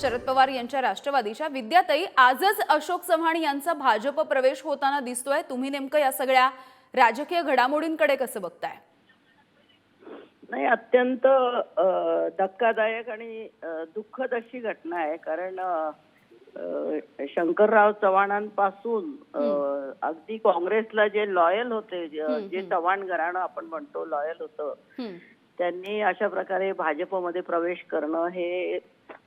शरद पवार यांच्या राष्ट्रवादीच्या विद्याताई आजच अशोक चव्हाण यांचा भाजप प्रवेश होताना दिसतोय. तुम्ही नेमकं या सगळ्या राजकीय घडामोडींकडे कसं बघताय? नाही अत्यंत धक्कादायक आणि दुःखद अशी घटना आहे. कारण शंकरराव चव्हाणांपासून अगदी काँग्रेसला जे लॉयल होते जे चव्हाण घराणं आपण म्हणतो लॉयल होतं. त्यांनी अशा प्रकारे भाजपमध्ये प्रवेश करणं हे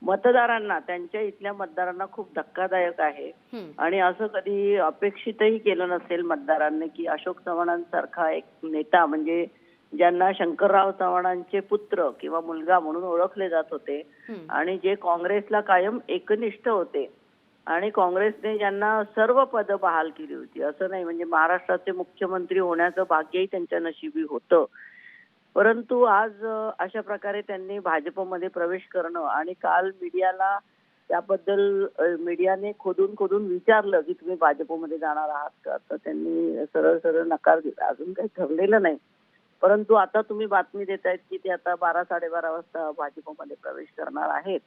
मतदारांना त्यांच्या इथल्या मतदारांना खूप धक्कादायक आहे. आणि असं कधी अपेक्षितही केलं नसेल मतदारांनी की अशोक चव्हाणांसारखा एक नेता म्हणजे ज्यांना शंकरराव चव्हाणांचे पुत्र किंवा मुलगा म्हणून ओळखले जात होते. आणि जे काँग्रेसला कायम एकनिष्ठ होते. आणि काँग्रेसने ज्यांना सर्व पदं बहाल केली होती असं नाही म्हणजे महाराष्ट्राचे मुख्यमंत्री होण्याचं भाग्यही त्यांच्या नशिबी होतं. परंतु आज अशा प्रकारे त्यांनी भाजपमध्ये प्रवेश करणं आणि काल मीडियाला त्याबद्दल मीडियाने खोदून खोदून विचारलं की तुम्ही भाजपमध्ये जाणार आहात का? तर त्यांनी सरळ सरळ नकार दिला. अजून काही ठरलेलं नाही. परंतु आता तुम्ही बातमी देत आहेत की ते आता बारा साडेबारा वाजता भाजपमध्ये प्रवेश करणार आहेत.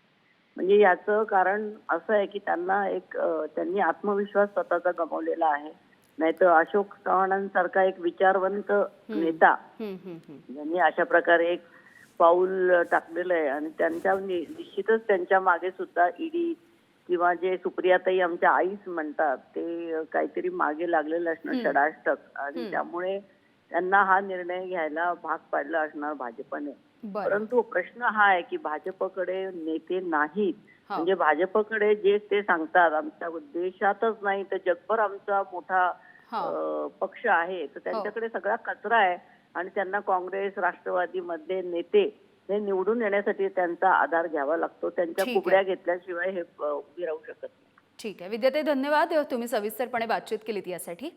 म्हणजे याचं कारण असं आहे की त्यांना एक त्यांनी आत्मविश्वास स्वतःचा गमावलेला आहे. नाहीतर अशोक चव्हाणांसारखा एक विचारवंत नेता हं, हं, हं. यांनी अशा प्रकारे एक पाऊल टाकलेलं आहे. आणि त्यांच्या निश्चितच त्यांच्या मागे सुद्धा ईडी किंवा जे सुप्रियाताई आमच्या आईच म्हणतात ते काहीतरी मागे लागलेलं असणं षडाष्टक आणि त्यामुळे त्यांना हा निर्णय घ्यायला भाग पाडला असणार भाजपने. परंतु प्रश्न हा आहे की भाजपकडे नेते नाहीत. हा. म्हणजे भाजपकडे जे ते सांगतात आमच्या देशातच नाही तर जगभर आमचा मोठा पक्ष आहे तर त्यांच्याकडे सगळा कचरा आहे आणि त्यांना काँग्रेस राष्ट्रवादी मधले नेते हे निवडून येण्यासाठी त्यांचा आधार घ्यावा लागतो. त्यांच्या. कुबड्या घेतल्याशिवाय हे उभी राहू शकत नाही. ठीक आहे. विद्याताई धन्यवाद. तुम्ही सविस्तरपणे बातचीत केलीत यासाठी.